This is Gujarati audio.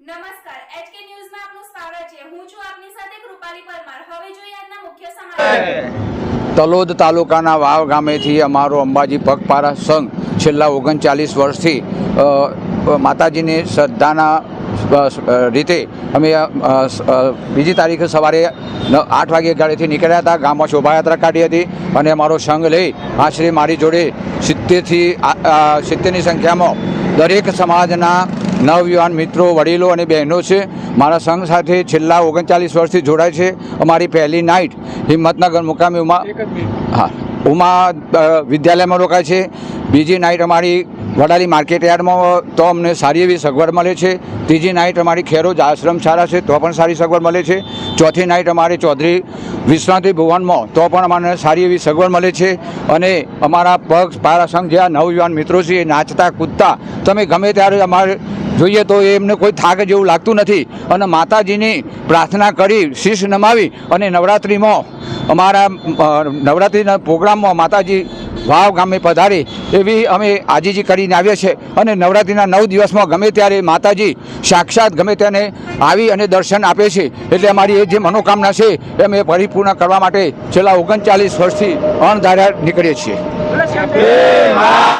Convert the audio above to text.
નમસ્કાર એચકે ન્યૂઝમાં આપનું સ્વાગત છે. હું છું આપની સાથે કૃપાલી પરમાર. હવે જોઈએ આજના મુખ્ય સમાચાર. તલોદ તાલુકાના વાવ ગામેથી અમારો અંબાજી પગપારા સંઘ છેલ્લા ઓગણચાલીસ વર્ષથી માતાજીની શ્રદ્ધાના રીતે અમે બીજી તારીખે સવારે આઠ વાગે ગાડીથી નીકળ્યા હતા. ગામમાં શોભાયાત્રા કાઢી હતી અને અમારો સંઘ લઈ આશરે મારી જોડે સિત્તેરથી સિત્તેરની સંખ્યામાં દરેક સમાજના નવયુવાન મિત્રો વડીલો અને બહેનો છે. મારા સંઘ સાથે છેલ્લા ઓગણચાલીસ વર્ષથી જોડાય છે. અમારી પહેલી નાઇટ હિંમતનગર મુકામે ઉમા હા. ઉમા વિદ્યાલયમાં રોકાય છે. બીજી નાઇટ અમારી વડાલી માર્કેટ યાર્ડમાં તો અમને સારી એવી સગવડ મળે છે. ત્રીજી નાઇટ અમારી ખેરોજ આશ્રમ સારા છે, તો પણ સારી સગવડ મળે છે. ચોથી નાઇટ અમારી ચૌધરી વિશ્રાંતિ ભુવનમાં, તો પણ અમને સારી એવી સગવડ મળે છે. અને અમારા પગ પારા સંઘ જે નવયુવાન મિત્રો છે, એ નાચતા, કૂદતા, તમે ગમે ત્યારે અમારે જોઈએ તો એમને કોઈ થાક જેવું લાગતું નથી. અને માતાજીની પ્રાર્થના કરી, શીશ નમાવી અને નવરાત્રિમાં અમારા નવરાત્રિના પ્રોગ્રામમાં માતાજી વાવ ગામે પધારે એવી અમે આજીજી કરીને આવ્યા છે અને નવરાત્રિના નવ દિવસમાં ગમે ત્યારે માતાજી સાક્ષાત ગમે તેને આવી અને દર્શન આપે છે. એટલે અમારી એ જે મનોકામના છે એ અમે પરિપૂર્ણ કરવા માટે છેલ્લા ઓગણચાલીસ વર્ષથી અણધાર્યા નીકળીએ છીએ.